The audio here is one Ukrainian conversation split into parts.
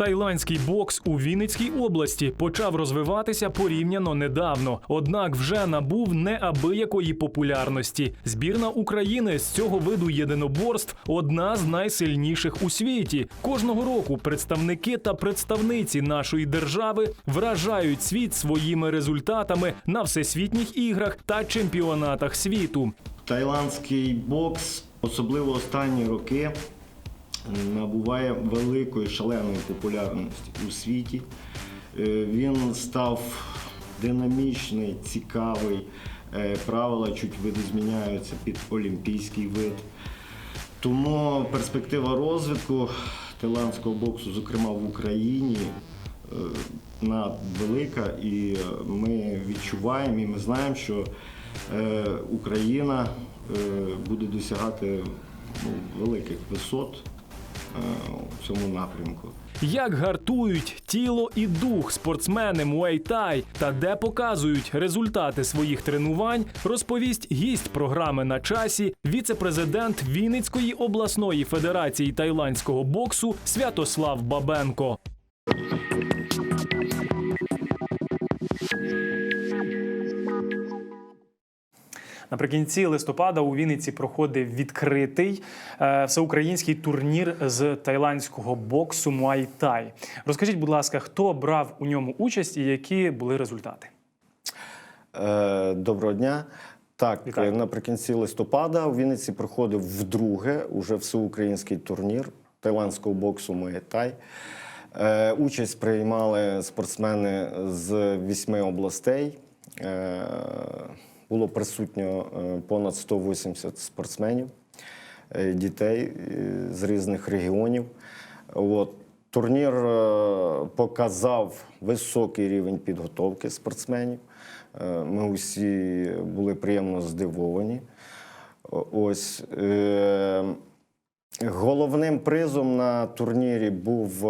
Тайландський бокс у Вінницькій області почав розвиватися порівняно недавно, однак вже набув неабиякої популярності. Збірна України з цього виду єдиноборств одна з найсильніших у світі. Кожного року представники та представниці нашої держави вражають світ своїми результатами на всесвітніх іграх та чемпіонатах світу. Тайландський бокс, особливо останні роки, набуває великої шаленої популярності у світі. Е, Він став динамічний, цікавий. Е, Правила чуть видозміняються під олімпійський вид. Тому перспектива розвитку тайландського боксу, зокрема в Україні, е, надвелика, і ми відчуваємо, і ми знаємо, що Україна буде досягати ну, великих висот у цьому напрямку. Як гартують тіло і дух спортсмени Муайтай та де показують результати своїх тренувань, розповість гість програми на часі, віце-президент Вінницької обласної федерації тайландського боксу Святослав Бабенко. Наприкінці листопада у Вінниці проходив відкритий е, всеукраїнський турнір з тайландського боксу Муай-Тай. Розкажіть, будь ласка, хто брав у ньому участь і які були результати? Е, Доброго дня. Так, Вітаю. е, наприкінці листопада у Вінниці проходив вдруге уже всеукраїнський турнір тайландського боксу. Е, Участь приймали спортсмени з вісьми областей. Було присутньо е, понад 180 спортсменів, е, дітей е, з різних регіонів. От. Турнір показав високий рівень підготовки спортсменів. Ми усі були приємно здивовані. Ось головним призом на турнірі був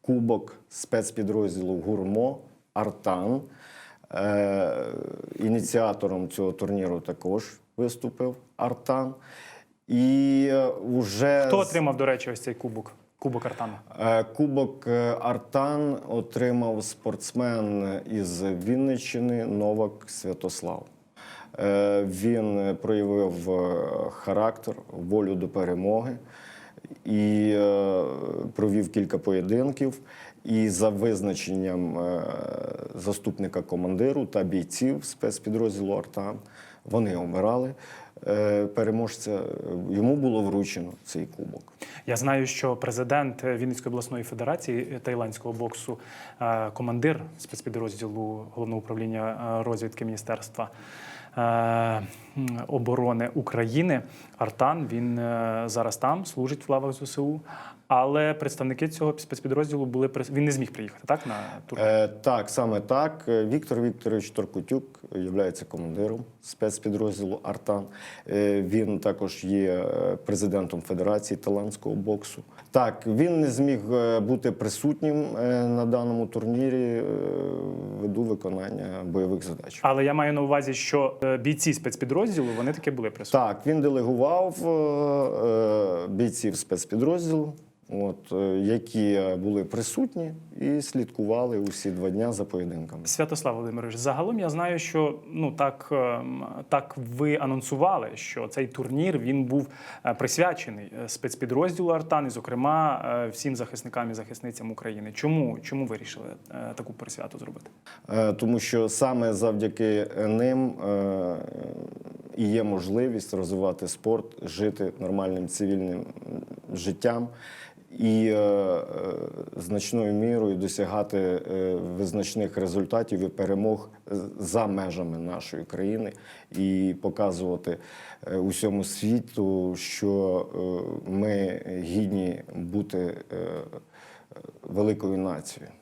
кубок спецпідрозділу Гурмо Артан. Е, Ініціатором цього турніру також виступив Артан. І е, вже Хто отримав, до речі, ось цей кубок? Кубок Артана. Е, Кубок е, Артан отримав спортсмен із Вінниччини Новак Святослав. Е, Він проявив е, характер, волю до перемоги і е, провів кілька поєдинків. І за визначенням е, заступника командиру та бійців спецпідрозділу Артан вони обирали е, переможця. Йому було вручено цей кубок. Я знаю, що президент Вінницької обласної федерації тайландського боксу, е, командир спецпідрозділу головного управління е, розвідки міністерства. е, Оборони України Артан він е, зараз там служить в лавах ЗСУ, але представники цього спецпідрозділу були він не зміг приїхати так на турнір. Е, так, саме так. Е, Віктор Вікторович Торкутюк є командиром спецпідрозділу Артан. Е, він також є е, президентом Федерації талантського боксу. Так, він не зміг е, бути присутнім на даному турнірі ввиду виконання бойових задач. Але я маю на увазі, що бійці спецпідрозділу вони таки були присутні. Так, він делегував бійців спецпідрозділу, от, е, які були присутні і слідкували усі два дня за поєдинками. Святослав Володимирович, загалом я знаю, що ну так, ем, так ви анонсували, що цей турнір він був е, присвячений е, спецпідрозділу Артан, і, зокрема, всім захисникам і захисницям України. Чому чому вирішили таку присвяту зробити? Тому що саме завдяки ним і є можливість розвивати спорт, жити нормальним цивільним життям і е, е, значною мірою досягати е, визначних результатів і перемог за межами нашої країни і показувати е, усьому світу, що е, ми гідні бути е, великою нацією.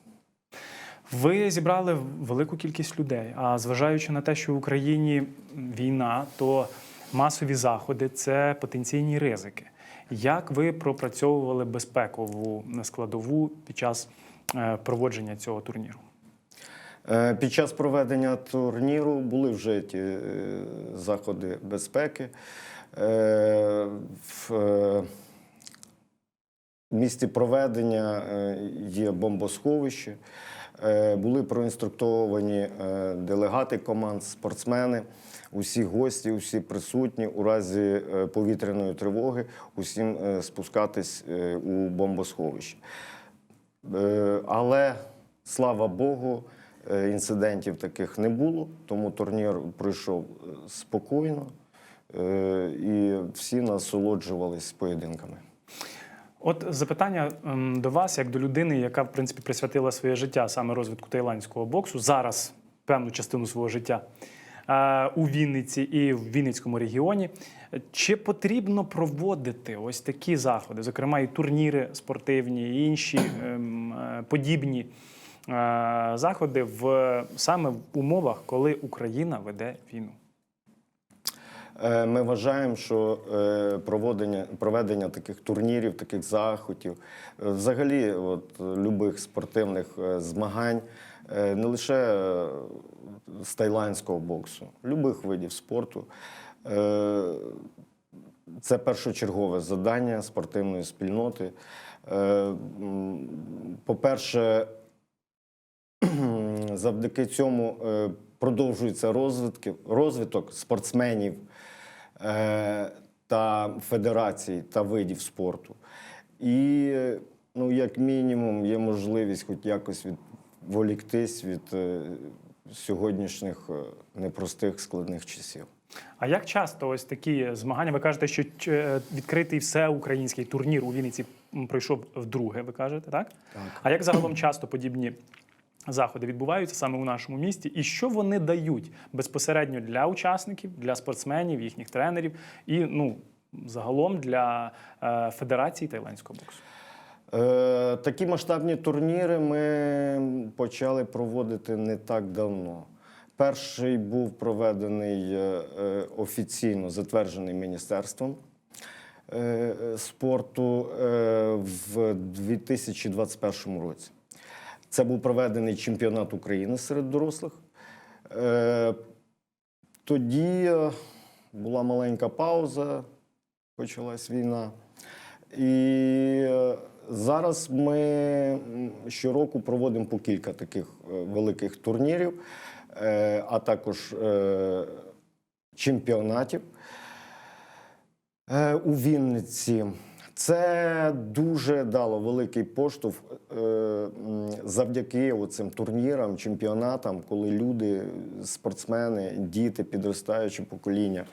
Ви зібрали велику кількість людей. А зважаючи на те, що в Україні війна, то масові заходи це потенційні ризики. Як ви пропрацьовували безпекову складову під час е, проводження цього турніру? Е, Під час проведення турніру були вжиті е, заходи безпеки. Е, в- е, місті проведення е, є бомбосховище. Е, Були проінструктовані е, делегати команд, спортсмени, усі гості, усі присутні у разі е, повітряної тривоги, усім спускатись у бомбосховище. Але слава Богу, інцидентів таких не було, тому турнір пройшов спокійно і всі насолоджувались поєдинками. От запитання ем, до вас, як до людини, яка в принципі присвятила своє життя саме розвитку тайландського боксу, зараз певну частину свого життя е, у Вінниці і в Вінницькому регіоні. Чи потрібно проводити ось такі заходи, зокрема і турніри спортивні, і інші ем, е, подібні е, заходи в саме в умовах, коли Україна веде війну? Е, Ми вважаємо, що е, проводення, проведення таких турнірів, таких заходів, е, взагалі, от, любих спортивних змагань, не лише з тайландського боксу, любих видів спорту. Це першочергове завдання спортивної спільноти. По-перше, завдяки цьому продовжується розвиток спортсменів та федерацій та видів спорту. І, ну, як мінімум, є можливість хоч якось відволіктись від е, сьогоднішніх е, непростих складних часів. А як часто ось такі змагання? Ви кажете, що е, відкритий всеукраїнський турнір у Вінниці пройшов вдруге, ви кажете, так? Так. А як загалом часто подібні заходи відбуваються саме у нашому місті? І що вони дають безпосередньо для учасників, для спортсменів, їхніх тренерів і ну загалом для е, Федерації тайландського боксу? Е, Такі масштабні турніри ми почали проводити не так давно. Перший був проведений е, е, офіційно затверджений міністерством спорту в 2021 році. Це був проведений чемпіонат України серед дорослих. Е, Тоді е, була маленька пауза, почалась війна. І е, зараз ми щороку проводимо по кілька таких великих турнірів, а також чемпіонатів у Вінниці. Це дуже дало великий поштовх е, завдяки цим турнірам, чемпіонатам, коли люди, спортсмени, діти, підростаюче покоління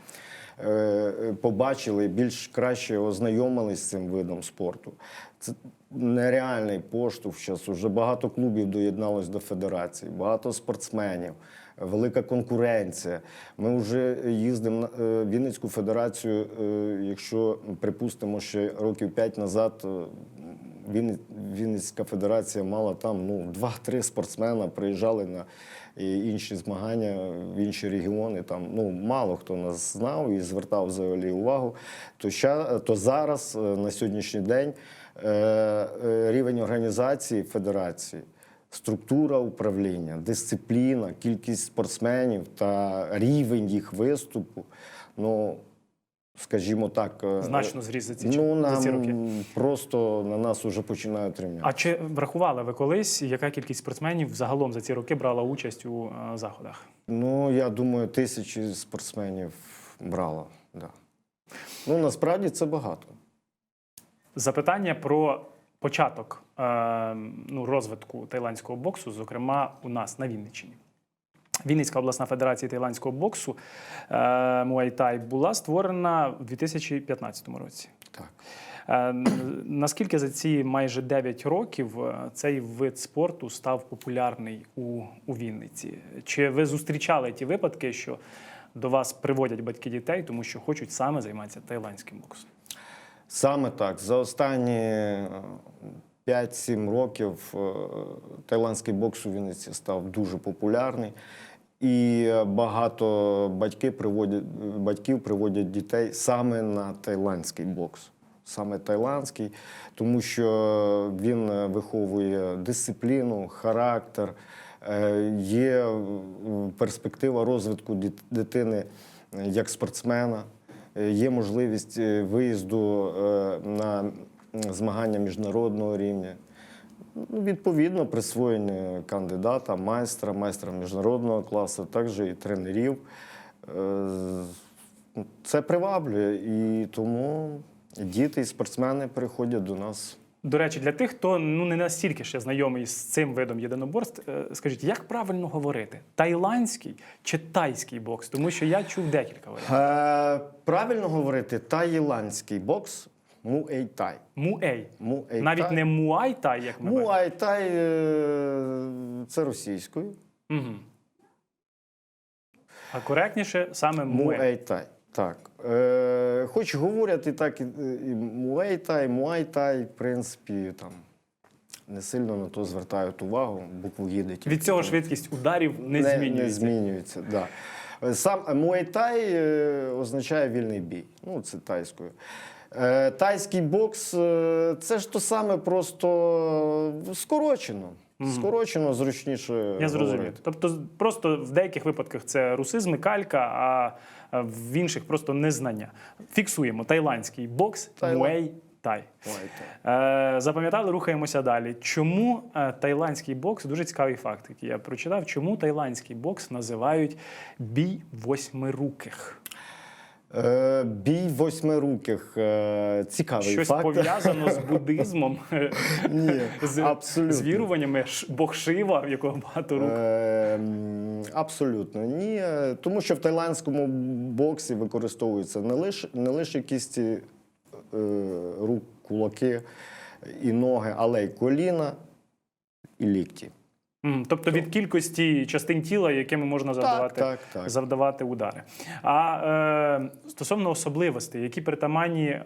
е, е, побачили, більш краще ознайомились з цим видом спорту. Це нереальний поштовх. Зараз уже багато клубів доєдналось до федерації, багато спортсменів, велика конкуренція. Ми вже їздимо на е, Вінницьку федерацію. е, Якщо припустимо, ще років п'ять назад. е, Вінницька федерація мала там ну, два-три спортсмена, приїжджали на інші змагання в інші регіони. Там ну, мало хто нас знав і звертав взагалі увагу. То, ща, то зараз, на сьогоднішній день, рівень організації федерації, структура управління, дисципліна, кількість спортсменів та рівень їх виступу. Ну, скажімо так, е, Значно зріс за ці, ну, за ці роки. просто на нас вже починають рівняти. А чи врахували ви колись, яка кількість спортсменів загалом за ці роки брала участь у е, заходах? Ну, я думаю, тисячі спортсменів брало. Да. Ну, насправді це багато. Запитання про початок е, ну, розвитку тайландського боксу, зокрема у нас на Вінниччині. Вінницька обласна федерація тайландського боксу е, Муайтай була створена в 2015 році. Так. Е, Наскільки за ці майже 9 років цей вид спорту став популярний у, у Вінниці? Чи ви зустрічали ті випадки, що до вас приводять батьки дітей, тому що хочуть саме займатися тайландським боксом? Саме так. За останні е, 5-7 років е, тайландський бокс у Вінниці став дуже популярний. І е, багато батьки приводять, батьків приводять дітей саме на тайландський бокс. Саме тайландський, тому що він е, виховує дисципліну, характер, е, є е, перспектива розвитку дитини е, як спортсмена, е, є можливість е, виїзду е, на змагання міжнародного рівня. Ну, Відповідно, присвоєння кандидата, майстра, майстра міжнародного класу, також і тренерів. Е, Це приваблює, і тому діти і спортсмени приходять до нас. До речі, для тих, хто ну не настільки ще знайомий з цим видом єдиноборств, е, скажіть, як правильно говорити? Тайландський чи тайський бокс? Тому що я чув декілька варіантів. Е, Правильно говорити, таїландський бокс муей-тай. Муей. Муей-тай. Навіть не муай-тай, як ми. Муай-тай е, це російською. Угу. А коректніше саме муей. Муей-тай. Так. Е, хоч говорять і так, і, і муей-тай, в принципі, там не сильно на то звертають увагу, букву їде. Від цього швидкість ударів не, не, змінюється. Не змінюється, да. Сам муай-тай е, означає вільний бій. Ну, це тайською. Е, Тайський бокс е, це ж то саме, просто скорочено. Скорочено, зручніше. Я зрозумів. Тобто, просто в деяких випадках це русизми, калька, а а в інших просто незнання. Фіксуємо тайландський бокс, муей тай. Е, запам'ятали, рухаємося далі. Чому е, тайландський бокс дуже цікавий факт, який я прочитав. Чому тайландський бокс називають бій восьмируких? Е, бій восьмируких. Е, цікавий Щось факт. пов'язано з буддизмом, Ні, з, абсолютно. з віруваннями Бог Шива, в якого багато рук. Е, абсолютно ні. Е, Тому що в тайландському боксі використовуються не лише, не лише кісті рук, кулаки і ноги, але й коліна і лікті. Тобто від кількості частин тіла, якими можна завдавати, так, так. завдавати удари. А е, стосовно особливостей, які притаманні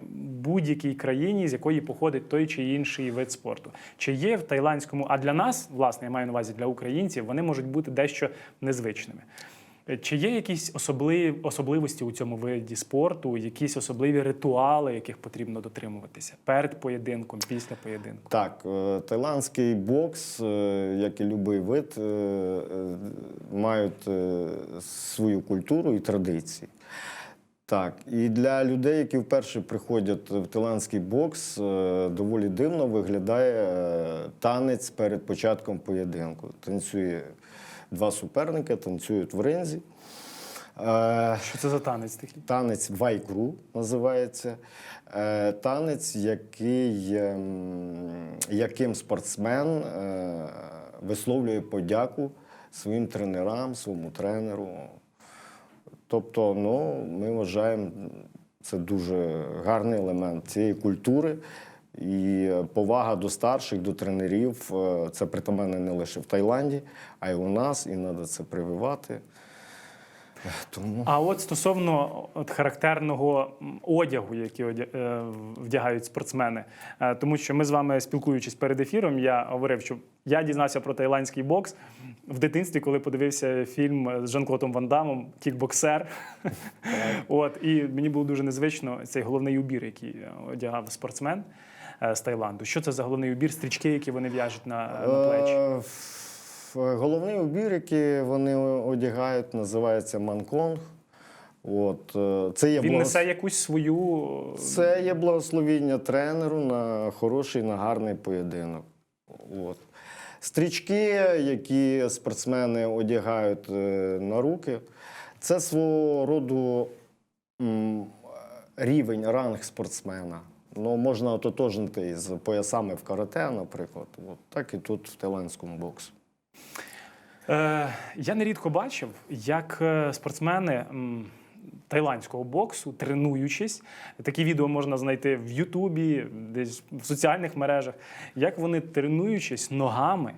будь-якій країні, з якої походить той чи інший вид спорту, чи є в тайландському, а для нас, власне, я маю на увазі для українців, вони можуть бути дещо незвичними. Е, Чи є якісь особливі особливості у цьому виді спорту, якісь особливі ритуали, яких потрібно дотримуватися перед поєдинком, після поєдинку? Так, е, тайландський бокс, е, як і будь-який вид, мають свою культуру і традиції. Так, і для людей, які вперше приходять в тайландський бокс, доволі дивно виглядає танець перед початком поєдинку. Танцює два суперники, танцюють в ринзі. Е, Що це за танець? Танець вайкру називається. Е, Танець, який, ем, яким спортсмен е, висловлює подяку своїм тренерам, своєму тренеру. Тобто, ну, ми вважаємо, це дуже гарний елемент цієї культури. І повага до старших, до тренерів е, це притаманне не лише в Таїланді, а й у нас, і треба це прививати. Тому А от стосовно от характерного одягу, який е, вдягають спортсмени, Е, тому що ми з вами спілкуючись перед ефіром, я говорив, що я дізнався про тайландський бокс в дитинстві, коли подивився фільм з Жан-Клотом Ван Дамом Кікбоксер. От і мені було дуже незвично цей головний убір, який одягав спортсмен е, з Таїланду. Що це за головний убір? Стрічки, які вони в'яжуть на, на плечі. Е, Головний убір, який вони одягають, називається манконг. От, е, це, є Він благос- несе якусь свою це є благословіння тренеру на хороший, на гарний поєдинок. От. Стрічки, які спортсмени одягають е, на руки, це свого роду рівень, ранг спортсмена. Ну, можна ототожнити із поясами в карате, наприклад. От, так і тут в тайландському боксу. Е, я нерідко бачив, як е, спортсмени тайландського боксу, тренуючись, такі відео можна знайти в Ютубі, десь в соціальних мережах, як вони тренуючись ногами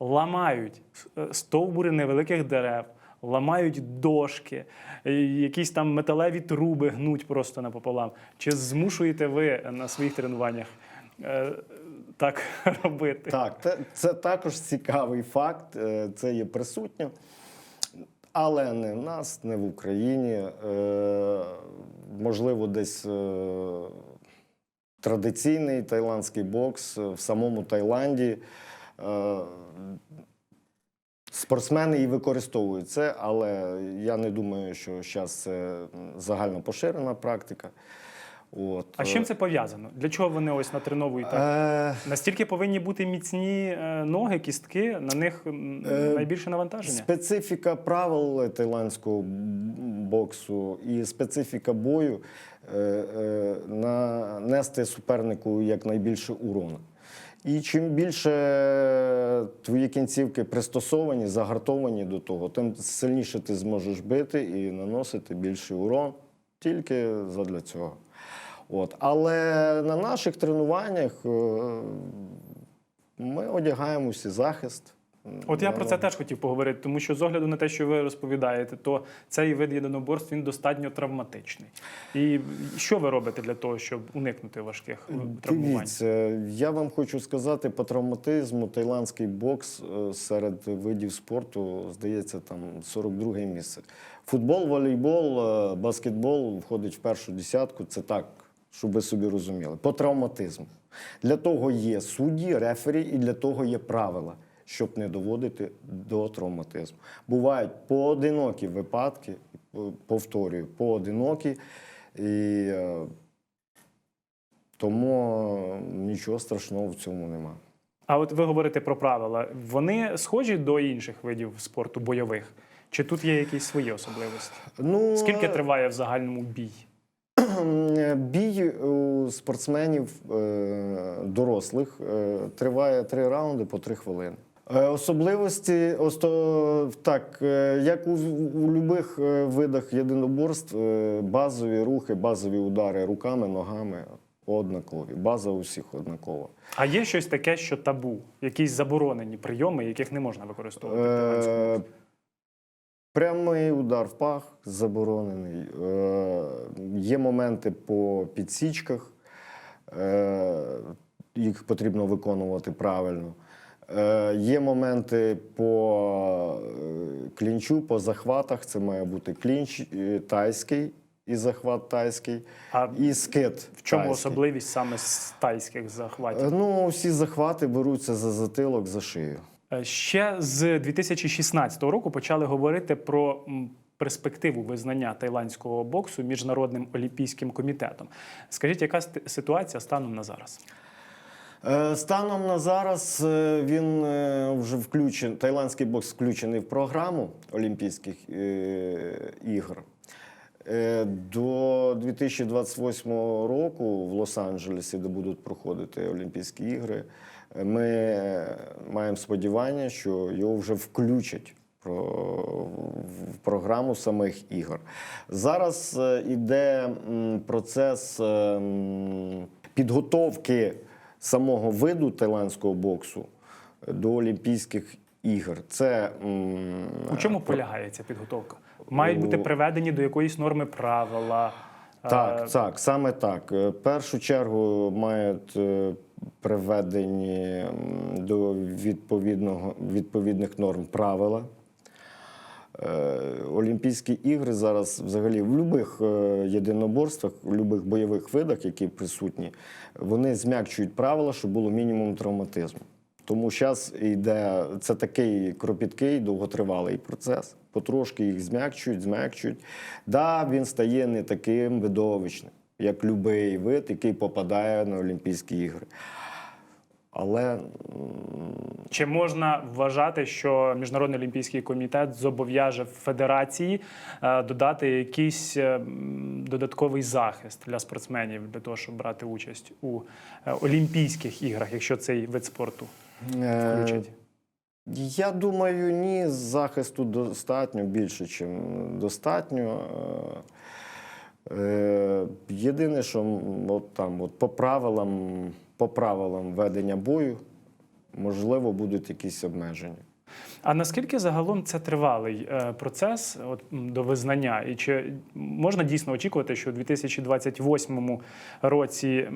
ламають е, стовбури невеликих дерев. Ламають дошки, якісь там металеві труби гнуть просто напополам. Чи змушуєте ви на своїх тренуваннях е, так робити? Так, це, також цікавий факт, е, це є присутньо. Але не в нас, не в Україні. Е, можливо, десь е, традиційний тайландський бокс в самому Таїланді. Спортсмени і використовують це, але я не думаю, що зараз це загально поширена практика. От. А з чим це пов'язано? Для чого вони ось натреновують? Е, Настільки повинні бути міцні е, ноги, кістки, на них Е, найбільше навантаження. Специфіка правил тайландського боксу і специфіка бою е, е, нанести супернику якнайбільше урону. І чим більше твої кінцівки пристосовані, загартовані до того, тим сильніше ти зможеш бити і наносити більший урон тільки задля цього. От. Але на наших тренуваннях е, ми одягаємо всі захист. От я про це теж хотів поговорити, тому що з огляду на те, що ви розповідаєте, то цей вид єдиноборств він достатньо травматичний. І що ви робите для того, щоб уникнути важких е, травмувань? Дивіться, я вам хочу сказати, по травматизму тайландський бокс е, серед видів спорту, здається, там 42 місце. Футбол, волейбол, е, баскетбол входить в першу десятку. Це так, щоб ви собі розуміли. По травматизму. Для того є судді, рефері, і для того є правила, щоб не доводити до травматизму. Бувають поодинокі випадки, е, повторюю, поодинокі. І е, тому нічого страшного в цьому нема. А от ви говорите про правила. Вони схожі до інших видів спорту бойових? Чи тут є якісь свої особливості? Ну, Скільки триває в загальному бій? Бій у спортсменів е, дорослих е, триває три раунди по три хвилини. Е, Особливості, так, як у, у будь-яких видах єдиноборств, базові рухи, базові удари руками, ногами однакові. База у всіх однакова. А є щось таке, що табу, якісь заборонені прийоми, яких не можна використовувати? Прямий удар в пах заборонений. Е, Є моменти по підсічках, е, їх потрібно виконувати правильно. Е, Є моменти по е, клінчу, по захватах. Це має бути клінч е, тайський і захват тайський, А і скид. в чому тайський. особливість саме з тайських захватів? Е, Ну, всі захвати беруться за затилок, за шию. Е, Ще з 2016 року почали говорити про перспективу визнання тайландського боксу міжнародним олімпійським комітетом. Скажіть, яка ситуація станом на зараз? Е, Станом на зараз е, він вже включений, тайландський бокс включений в програму Олімпійських ігор. Е, До 2028 року в Лос-Анджелесі, де будуть проходити Олімпійські ігри, ми маємо сподівання, що його вже включать в програму самих ігор. Зараз е, іде процес е, підготовки самого виду тайландського боксу до Олімпійських ігор. Це У чому полягає ця підготовка? Мають бути приведені до якоїсь норми правила. е, Так, так, саме так. Е, В першу чергу мають е, приведені до відповідного, відповідних норм правила. Олімпійські ігри зараз взагалі в будь-яких єдиноборствах, в будь-яких бойових видах, які присутні, вони зм'якчують правила, щоб було мінімум травматизму. Тому зараз йде це такий кропіткий, довготривалий процес. Потрошки їх зм'якчують, зм'якчують. Да, він стає не таким видовищним, як будь-який вид, який попадає на Олімпійські ігри. Але Чи можна вважати, що Міжнародний олімпійський комітет зобов'яже федерації е, додати якийсь е, додатковий захист для спортсменів для того, щоб брати участь у е, Олімпійських іграх, якщо цей вид спорту включать? Я думаю, ні, захисту достатньо більше, ніж достатньо. Е, Єдине, що от там, от по правилам, по правилам ведення бою, можливо, будуть якісь обмеження. А наскільки загалом це тривалий е, процес от, до визнання? І чи можна дійсно очікувати, що у 2028 році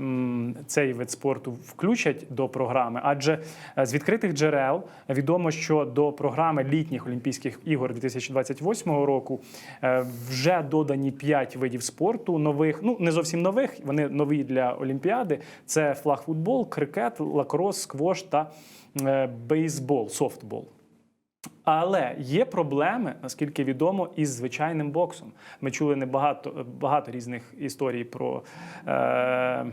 цей вид спорту включать до програми? Адже е, з відкритих джерел відомо, що до програми літніх Олімпійських ігор 2028 року е, вже додані 5 видів спорту нових, ну не зовсім нових, вони нові для Олімпіади. Це флагфутбол, крикет, лакрос, сквош та бейсбол, софтбол. Але є проблеми, наскільки відомо, із звичайним боксом. Ми чули небагато багато різних історій про. Е-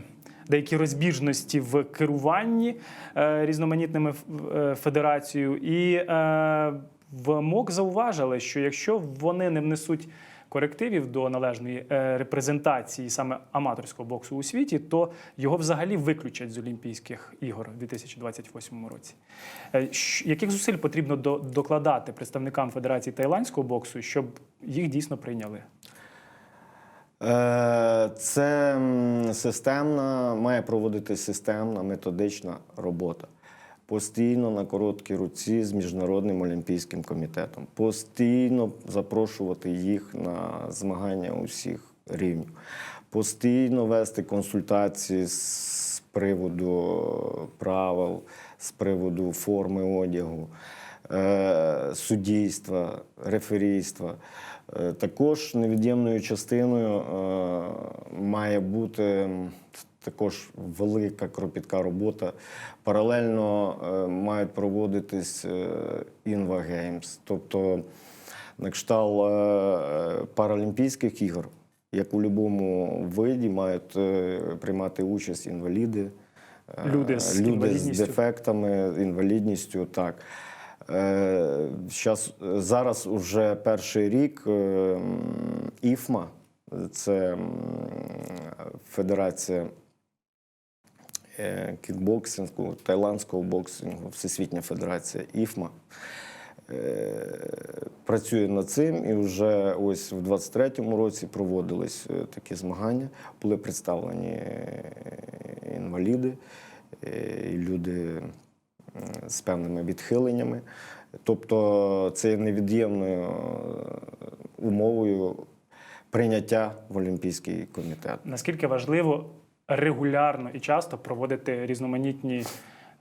Деякі розбіжності в керуванні е, різноманітними е, федерацією, і е, в МОК зауважили, що якщо вони не внесуть корективів до належної е, репрезентації саме аматорського боксу у світі, то його взагалі виключать з Олімпійських ігор у 2028 році. Е, Яких зусиль потрібно докладати представникам Федерації тайландського боксу, щоб їх дійсно прийняли? Е, Це системна, має проводити системна методична робота. Постійно на короткій руці з Міжнародним олімпійським комітетом. Постійно запрошувати їх на змагання усіх рівнів. Постійно вести консультації з приводу правил, з приводу форми одягу, е, суддійства, реферійства. Е, Також невід'ємною частиною е, має бути також велика кропітка робота. Паралельно е, мають проводитись е, Інва Геймс, тобто на кшталт е, Паралімпійських ігор, як у будь-якому виді, мають е, приймати участь інваліди. е, Люди з люди з дефектами, інвалідністю. Так. Е, щас, е, зараз уже перший рік е, ІФМА, це Федерація е, кікбоксингу, тайландського боксингу, Всесвітня Федерація ІФМА. е, Працює над цим, і вже ось в 23-му році проводились е, такі змагання. Були представлені е, інваліди, е, люди з певними відхиленнями. Тобто це є невід'ємною е, умовою прийняття в Олімпійський комітет. Наскільки важливо регулярно і часто проводити різноманітні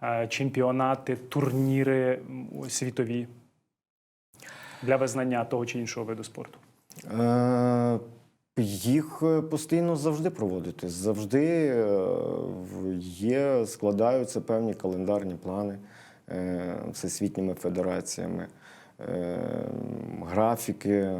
е, чемпіонати, турніри світові для визнання того чи іншого виду спорту? Е, Їх е, постійно завжди проводити. Завжди є, складаються певні календарні плани всесвітніми федераціями, графіки.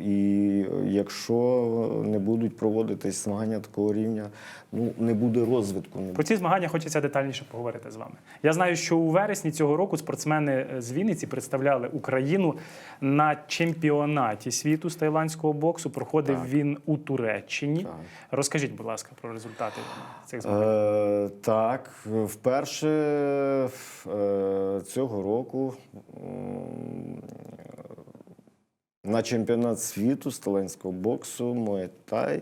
І якщо не будуть проводитись змагання такого рівня, ну не буде розвитку. Про ці змагання хочеться детальніше поговорити з вами. Я знаю, що у вересні цього року спортсмени з Вінниці представляли Україну на чемпіонаті світу з тайландського боксу. Проходив Так. він у Туреччині. Так. Розкажіть, будь ласка, про результати цих змагань. Е, так, вперше е, цього року на чемпіонат світу з талентського боксу Муay-Thai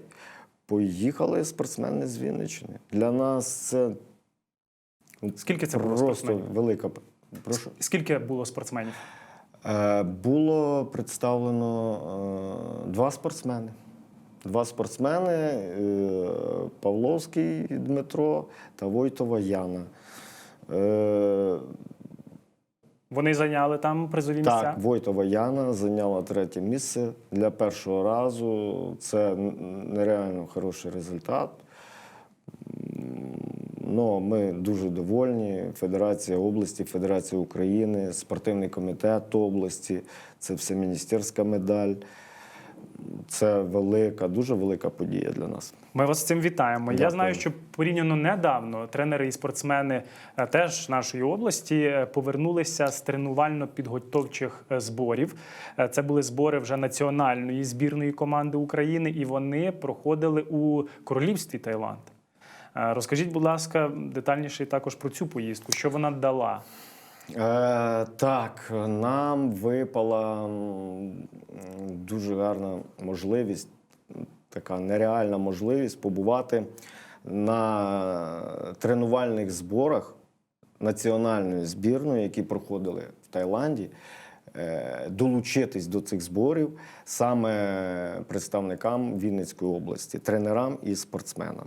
поїхали спортсмени з Вінниччини. Для нас це Скільки це було просто спортсменів? велика. Прошу. Скільки було спортсменів? Е, Було представлено е, два спортсмени. Два спортсмени е, Павловський Дмитро та Войтова Яна. Е, Вони зайняли там призові місця. Так, Войтова Яна зайняла третє місце для першого разу. Це нереально хороший результат. Но ми дуже довольні. Федерація області, Федерація України, спортивний комітет області, це все міністерська медаль. Це велика, дуже велика подія для нас. Ми вас з цим вітаємо. Я знаю, що порівняно недавно тренери і спортсмени е, теж нашої області е, повернулися з тренувально-підготовчих е, зборів. Це були збори вже національної збірної команди України, і вони проходили у королівстві Таїланд. Розкажіть, будь ласка, детальніше також про цю поїздку, що вона дала. Е, так, нам випала дуже гарна можливість, така нереальна можливість побувати на тренувальних зборах національної збірної, які проходили в Таїланді. е, Долучитись до цих зборів саме представникам Вінницької області, тренерам і спортсменам.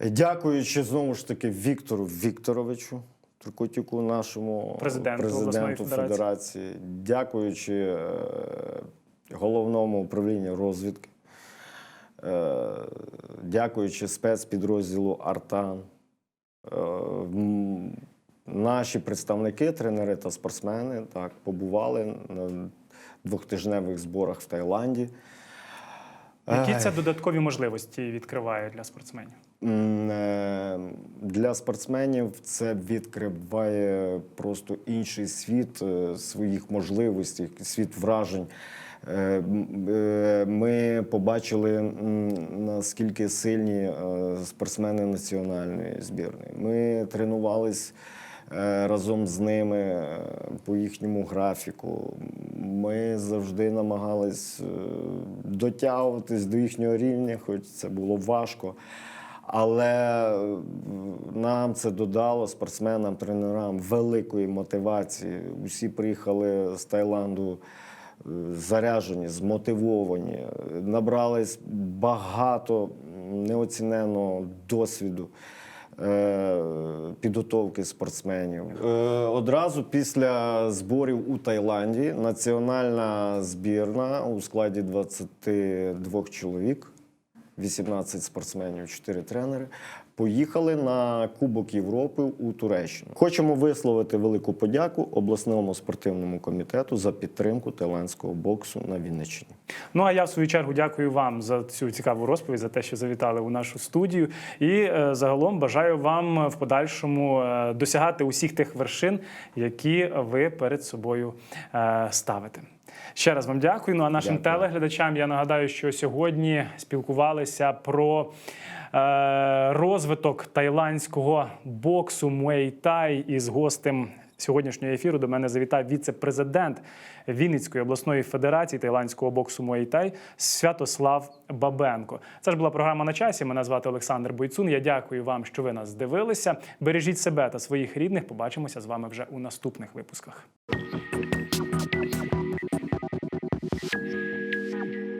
Дякуючи знову ж таки Віктору Вікторовичу Туркотюку, нашому Президенту президенту федерації. федерації, дякуючи е, головному управлінню розвідки, е, дякуючи спецпідрозділу Артан, е, Наші представники, тренери та спортсмени, так побували на двохтижневих зборах в Таїланді. Які це додаткові можливості відкриває для спортсменів? Е, Для спортсменів це відкриває просто інший світ е, своїх можливостей, світ вражень. Е, Ми побачили, наскільки сильні спортсмени національної збірної. Ми тренувались разом з ними по їхньому графіку. Ми завжди намагались дотягуватись до їхнього рівня, хоч це було важко. Але е, нам це додало спортсменам, тренерам великої мотивації. Усі приїхали з Таїланду е, заряджені, змотивовані, е, набрались багато неоціненого досвіду. Підготовки спортсменів одразу після зборів у Таїланді національна збірна у складі 22 чоловік 18 спортсменів, 4 тренери. Поїхали на Кубок Європи у Туреччину. Хочемо висловити велику подяку обласному спортивному комітету за підтримку таїландського боксу на Вінниччині. Ну а я в свою чергу дякую вам за цю цікаву розповідь, за те, що завітали у нашу студію. І е, загалом бажаю вам в подальшому е, досягати усіх тих вершин, які ви перед собою е, ставите. Ще раз вам дякую. Ну а нашим Дякую. телеглядачам я нагадаю, що сьогодні спілкувалися про е, розвиток тайландського боксу Thai із гостем сьогоднішнього ефіру. До мене завітав віце-президент Вінницької обласної федерації тайландського боксу Muay Святослав Бабенко. Це ж була програма на часі. Мене звати Олександр Бойцун. Я дякую вам, що ви нас дивилися. Бережіть себе та своїх рідних. Побачимося з вами вже у наступних випусках. Thank you.